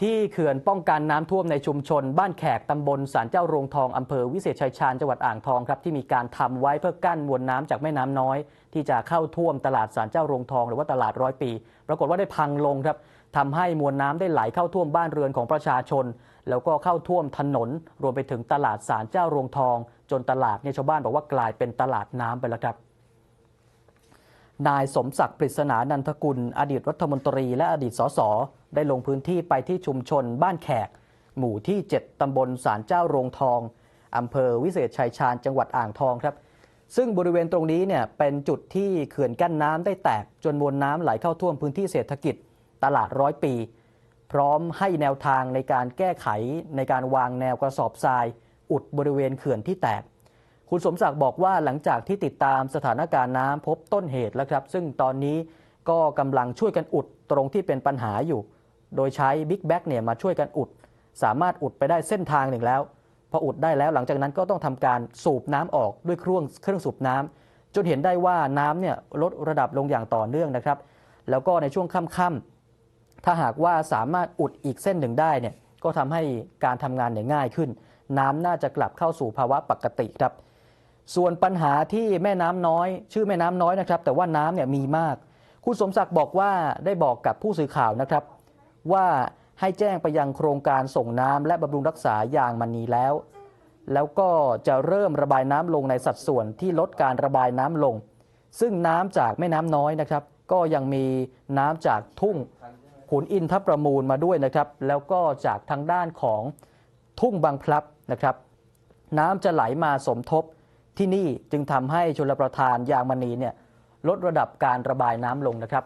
ที่เขื่อนป้องกันน้ำท่วมในชุมชน บ้านแขกตำบลสารเจ้าโรงทองอำเภอวิเศษชัยชาญจังหวัดอ่างทองครับที่มีการทำไว้เพื่อกั้นมวลน้ำจากแม่น้ำน้อย ที่จะเข้าท่วมตลาดสารเจ้าโรงทอง หรือว่าตลาดร้อยปี ปรากฏว่าได้พังลงครับทำให้มวลน้ำได้ไหลเข้าท่วมบ้านเรือนของประชาชน แล้วก็เข้าท่วมถนน รวมไปถึงตลาดสารเจ้าโรงทอง จนตลาดเนี่ยชาวบ้านบอกว่ากลายเป็นตลาดน้ำไปแล้วครับ นายสมศักดิ์ปริศนานันทกุล อดีตรัฐมนตรีและอดีตสสได้ลงพื้นที่ไปที่ชุมชนบ้านแขก หมู่ที่ 7 ตำบลสารเจ้าโรงทอง อำเภอวิเศษชัยชาญจังหวัดอ่างทองครับ ซึ่งบริเวณตรงนี้เนี่ยเป็นจุดที่เขื่อนกั้นน้ำได้แตก จนมวลน้ำไหลเข้าท่วมพื้นที่เศรษฐกิจตลาดร้อยปี พร้อมให้แนวทางในการแก้ไขในการวางแนวกระสอบทราย อุดบริเวณเขื่อนที่แตก คุณสมศักดิ์บอกว่าหลังจากที่ติดตามสถานการณ์น้ำพบต้นเหตุแล้วครับ ซึ่งตอนนี้ก็กำลังช่วยกันอุดตรงที่เป็นปัญหาอยู่ โดยใช้บิ๊กแบ็กเนี่ยมาช่วยกันอุด สามารถอุดไปได้เส้นทางหนึ่งแล้ว พออุดได้แล้วหลังจากนั้นก็ต้องทำการสูบน้ำออกด้วยเครื่องเครื่องสูบน้ำจนเห็นได้ว่าน้ำเนี่ยลดระดับลงอย่างต่อเนื่องนะครับ แล้วก็ในช่วงค่ำๆถ้าหากว่าสามารถอุดอีกเส้นหนึ่งได้เนี่ยก็ทำให้การทำงานเนี่ยง่ายขึ้น น้ำน่าจะกลับเข้าสู่ภาวะปกติครับ ส่วนปัญหาที่แม่น้ำน้อย ชื่อแม่น้ำน้อยนะครับ แต่ว่าน้ำเนี่ยมีมาก คุณสมศักดิ์บอกว่าได้บอกกับผู้สื่อข่าวนะครับ ว่าให้แจ้งไปยังโครงการส่งน้ำและบำรุงรักษาอย่างมันนีแล้ว แล้วก็จะเริ่มระบายน้ำลงในสัดส่วนที่ลดการระบายน้ำลง ซึ่งน้ำจากแม่น้ำน้อยนะครับ ก็ยังมีน้ำจากทุ่งขุนอินทประมูลมาด้วยนะครับ แล้วก็จากทางด้านของทุ่งบางพลับนะครับ น้ำจะไหลมาสมทบ ที่นี่จึงทำให้ชลประทานยางมณีเนี่ยลดระดับการระบายน้ำลงนะครับ